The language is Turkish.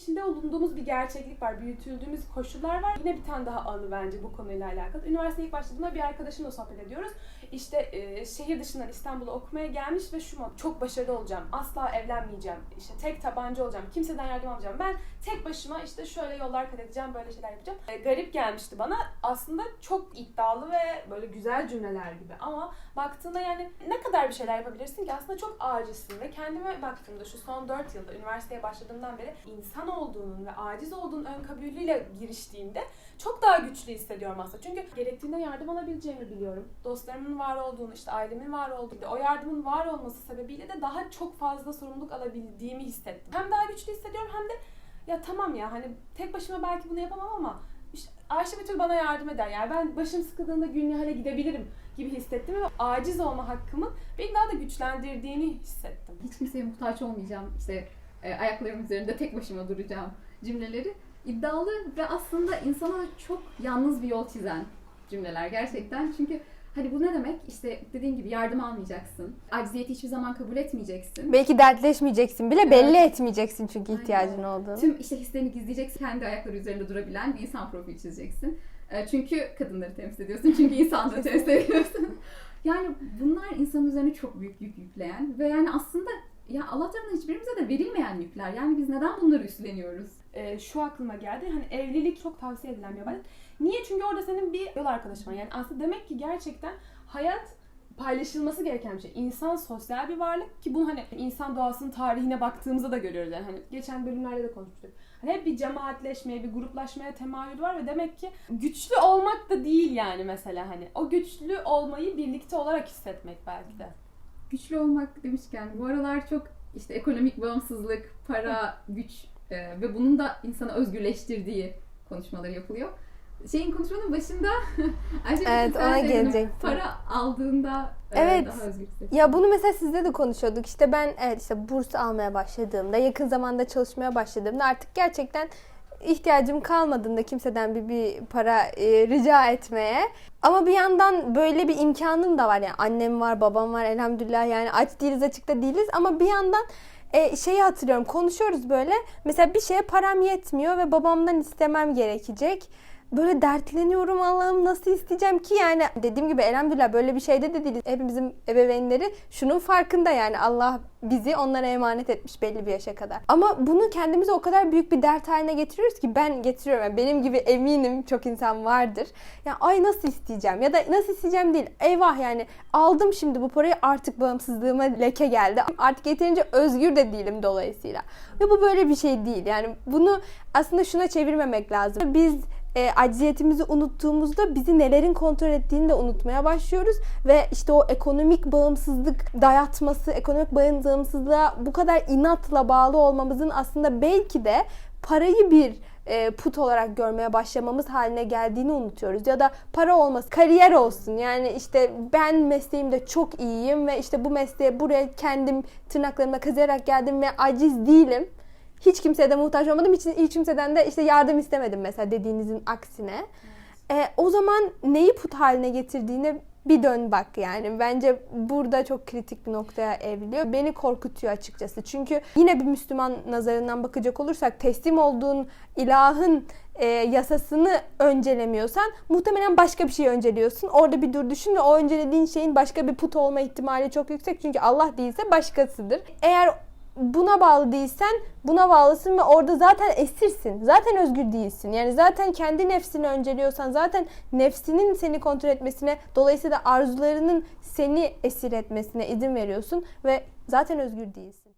içinde bulunduğumuz bir gerçeklik var. Büyütüldüğümüz koşullar var. Yine bir tane daha anı bence bu konuyla alakalı. Üniversiteye ilk başladığımda bir arkadaşımla sohbet ediyoruz. İşte e, şehir dışından İstanbul'a okumaya gelmiş ve şu mod çok başarılı olacağım. Asla evlenmeyeceğim. İşte tek tabanca olacağım. Kimseden yardım almayacağım. Ben tek başıma işte şöyle yollar kat edeceğim, böyle şeyler yapacağım. E, garip gelmişti bana. Aslında çok iddialı ve böyle güzel cümleler gibi. Ama baktığında yani ne kadar bir şeyler yapabilirsin ki aslında çok acizsin ve kendime baktığımda şu son 4 yılda üniversiteye başladığımdan beri insan olduğunun ve aciz olduğunun ön kabulüyle giriştiğimde çok daha güçlü hissediyorum aslında. Çünkü gerektiğinde yardım alabileceğimi biliyorum. Dostlarımın var olduğunu, işte ailemin var olduğunu, o yardımın var olması sebebiyle de daha çok fazla sorumluluk alabildiğimi hissettim. Hem daha güçlü hissediyorum hem de ya tamam ya hani tek başıma belki bunu yapamam ama işte Ayşe Betül bana yardım eder. Yani ben başım sıkıldığında Gülnihal'e gidebilirim gibi hissettim ve aciz olma hakkımın beni daha da güçlendirdiğini hissettim. hiç kimseye muhtaç olmayacağım, işte e, ayaklarım üzerinde tek başıma duracağım cümleleri iddialı ve aslında insana çok yalnız bir yol çizen cümleler gerçekten. Çünkü hani bu ne demek? İşte dediğin gibi yardım almayacaksın. Acziyeti hiçbir zaman kabul etmeyeceksin. Belki dertleşmeyeceksin bile Evet. belli etmeyeceksin çünkü Aynen. ihtiyacın olduğunu. Tüm işte hislerini gizleyeceksin. Kendi ayakları üzerinde durabilen bir insan profili çizeceksin. E, Çünkü kadınları temsil ediyorsun. Çünkü insanları temsil ediyorsun. Yani bunlar insanın üzerine çok büyük yük yükleyen ve yani aslında ya Allah tarafından hiçbirimize de verilmeyen yükler. Yani biz neden bunları üstleniyoruz? Ee, şu aklıma geldi. Hani evlilik çok tavsiye edilen bir ibadet. Niye? Çünkü orada senin bir yol arkadaşın var. Yani aslında demek ki gerçekten hayat paylaşılması gereken bir şey. İnsan sosyal bir varlık ki bunu hani insan doğasının tarihine baktığımızda da görüyoruz. Yani hani geçen bölümlerde de konuşmuştuk. Hani hep bir cemaatleşmeye, bir gruplaşmaya temayül var ve demek ki güçlü olmak da değil yani mesela hani. O güçlü olmayı birlikte olarak hissetmek belki de. Güçlü olmak demişken bu aralar çok işte ekonomik bağımsızlık, para, güç e, ve bunun da insanı özgürleştirdiği konuşmaları yapılıyor. Şeyin konuşmanın başında Ayşe Evet, sen ona gelecektim. Para aldığında e, Evet. daha özgür hissediyorsun. Ya bunu mesela sizde de konuşuyorduk. İşte ben evet işte burs almaya başladığımda, yakın zamanda çalışmaya başladığımda artık gerçekten ihtiyacım kalmadığında kimseden bir, bir para e, rica etmeye. Ama bir yandan böyle bir imkanım da var. Yani annem var, babam var elhamdülillah yani aç değiliz açıkta değiliz ama bir yandan e, şeyi hatırlıyorum konuşuyoruz böyle. Mesela bir şeye param yetmiyor ve babamdan istemem gerekecek. Böyle dertleniyorum Allah'ım nasıl isteyeceğim ki yani dediğim gibi elhamdülillah böyle bir şeyde de değiliz. Hepimizin ebeveynleri şunun farkında yani Allah bizi onlara emanet etmiş belli bir yaşa kadar. Ama bunu kendimize o kadar büyük bir dert haline getiriyoruz ki ben getiriyorum. Yani benim gibi eminim çok insan vardır. Ya ay nasıl isteyeceğim ya da nasıl isteyeceğim değil. Eyvah yani aldım şimdi bu parayı artık bağımsızlığıma leke geldi. Artık yeterince özgür de değilim dolayısıyla. Ve bu böyle bir şey değil. Yani bunu aslında şuna çevirmemek lazım. Biz e, acziyetimizi unuttuğumuzda bizi nelerin kontrol ettiğini de unutmaya başlıyoruz ve işte o ekonomik bağımsızlık dayatması, ekonomik bağımsızlığa bu kadar inatla bağlı olmamızın aslında belki de parayı bir e, put olarak görmeye başlamamız haline geldiğini unutuyoruz. Ya da para olması, kariyer olsun. Yani işte ben mesleğimde çok iyiyim ve işte bu mesleğe buraya kendim tırnaklarımla kazıyarak geldim ve aciz değilim. Hiç kimseye de muhtaç olmadım. Hiç, hiç kimseden de işte yardım istemedim mesela dediğinizin aksine. E, o zaman neyi put haline getirdiğine bir dön bak yani. Bence burada çok kritik bir noktaya evriliyor. Beni korkutuyor açıkçası. Çünkü yine bir Müslüman nazarından bakacak olursak teslim olduğun ilahın e, yasasını öncelemiyorsan muhtemelen başka bir şey önceliyorsun. Orada bir dur düşün ve o öncelediğin şeyin başka bir put olma ihtimali çok yüksek. Çünkü Allah değilse başkasıdır. Eğer buna bağlı değilsen buna bağlısın ve orada zaten esirsin. Zaten özgür değilsin. Yani zaten kendi nefsini önceliyorsan zaten nefsinin seni kontrol etmesine dolayısıyla arzularının seni esir etmesine izin veriyorsun ve zaten özgür değilsin.